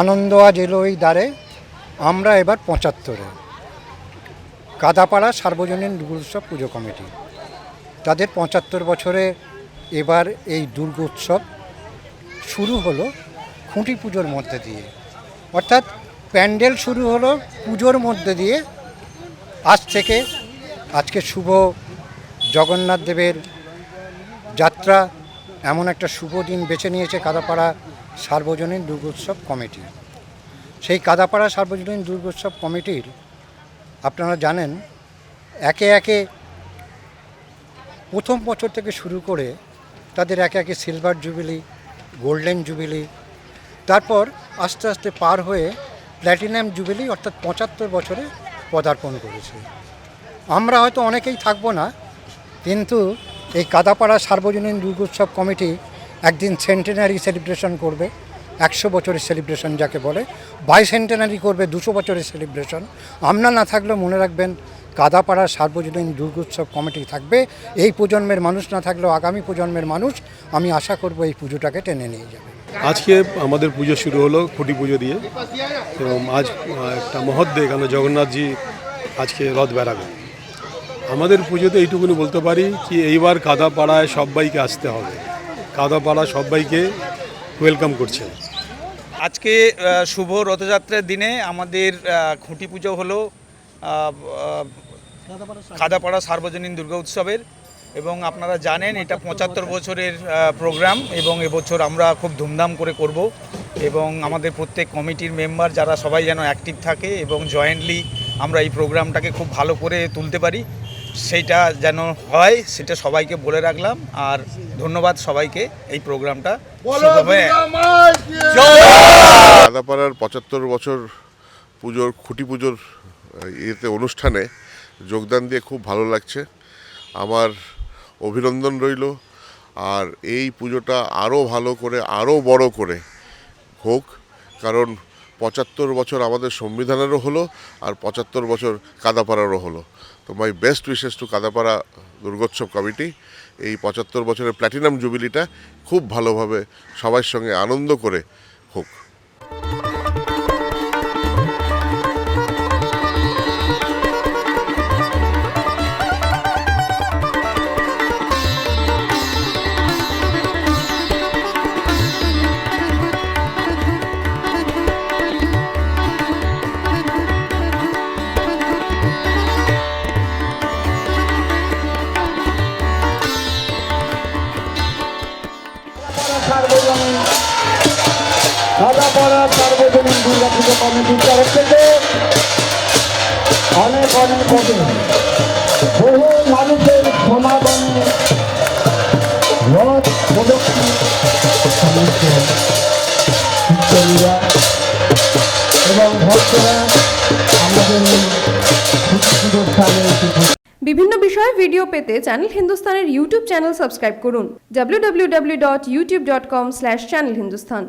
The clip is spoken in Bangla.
আনন্দ আজ এলো এই দ্বারে আমরা এবার পঁচাত্তরে। কাদাপাড়া সার্বজনীন দুর্গোৎসব পুজো কমিটি। তাদের পঁচাত্তর বছরে এবার এই দুর্গোৎসব শুরু হলো খুঁটি পুজোর মধ্যে দিয়ে। অর্থাৎ প্যান্ডেল শুরু হলো পুজোর মধ্যে দিয়ে। আজ থেকে আজকে শুভ জগন্নাথ দেবের যাত্রা এমন একটা শুভ দিন বেছে নিয়েছে কাদাপাড়া সার্বজনীন দুর্গোৎসব কমিটি। সেই কাদাপাড়া সার্বজনীন দুর্গোৎসব কমিটির, আপনারা জানেন, একে একে প্রথম বছর থেকে শুরু করে তাদের একে একে সিলভার জুবিলি, গোল্ডেন জুবিলি, তারপর আস্তে আস্তে পার হয়ে প্ল্যাটিনাম জুবিলি অর্থাৎ পঁচাত্তর বছরে পদার্পণ করেছে। আমরা হয়তো অনেকেই থাকব না, কিন্তু এই কাদাপাড়া সার্বজনীন দুর্গোৎসব কমিটি একদিন সেন্টেনারি সেলিব্রেশন করবে, একশো বছরের সেলিব্রেশন যাকে বলে। বাই সেন্টেনারি করবে দুশো বছরের সেলিব্রেশন আমরা না থাকলেও মনে রাখবেন কাদাপাড়া সার্বজনীন দুর্গোৎসব কমিটি থাকবে। এই প্রজন্মের মানুষ না থাকলেও আগামী প্রজন্মের মানুষ, আমি আশা করব এই পুজোটাকে টেনে নিয়ে যাবে। আজকে আমাদের পুজো শুরু হলো খুঁটি পুজো দিয়ে। এবং আজ একটা মহদ্দে এখানে জগন্নাথজি আজকে রথ বেড়াবে। আমাদের পুজোতে এইটুকুনি বলতে পারি কি, এইবার কাদাপাড়ায় সবাইকে আসতে হবে। কাদাপাড়া সবাইকে ওয়েলকাম করছে। আজকে শুভ রথযাত্রার দিনে আমাদের খুঁটি পুজো হলো খাদাপাড়া সার্বজনীন দুর্গা উৎসবের এবং আপনারা জানেন এটা পঁচাত্তর বছরের প্রোগ্রাম এবং এবছর আমরা খুব ধুমধাম করে করব এবং আমাদের প্রত্যেক কমিটির মেম্বার যারা সবাই যেন অ্যাক্টিভ থাকে এবং জয়েন্টলি আমরা এই প্রোগ্রামটাকে খুব ভালো করে তুলতে পারি। সেইটা যেন হয় সেটা সবাইকে বলে রাখলাম। আর ধন্যবাদ সবাইকে এই প্রোগ্রামটা। আদাপাড়ার পঁচাত্তর বছর পুজোর খুঁটি পুজোর ইয়েতে অনুষ্ঠানে যোগদান দিয়ে খুব ভালো লাগছে। আমার অভিনন্দন রইল। আর এই পুজোটা আরও ভালো করে আরও বড় করে হোক। কারণ পঁচাত্তর বছর আমাদের সংবিধানেরও হলো আর পঁচাত্তর বছর কাদাপাড়ারও হলো। তো my best wishes to Kadapara Durgotsav committee. এই পঁচাত্তর বছরের প্ল্যাটিনাম জুবিলিটা খুব ভালোভাবে সবার সঙ্গে আনন্দ করে হোক। সাদাপাড়া সার্বজনীন দুর্গা পুজো কমিটির তরফ থেকে অনেক অনেক পদে বহু মানুষের সমাগমে রথ প্রদক্ষিণ এবং ভক্তরা আমাদের বিভিন্ন বিষয়ে ভিডিও পেতে চ্যানেল হিন্দুস্তানের ইউটিউব চ্যানেল সাবস্ক্রাইব করুন। www.youtube.com/channelhindustan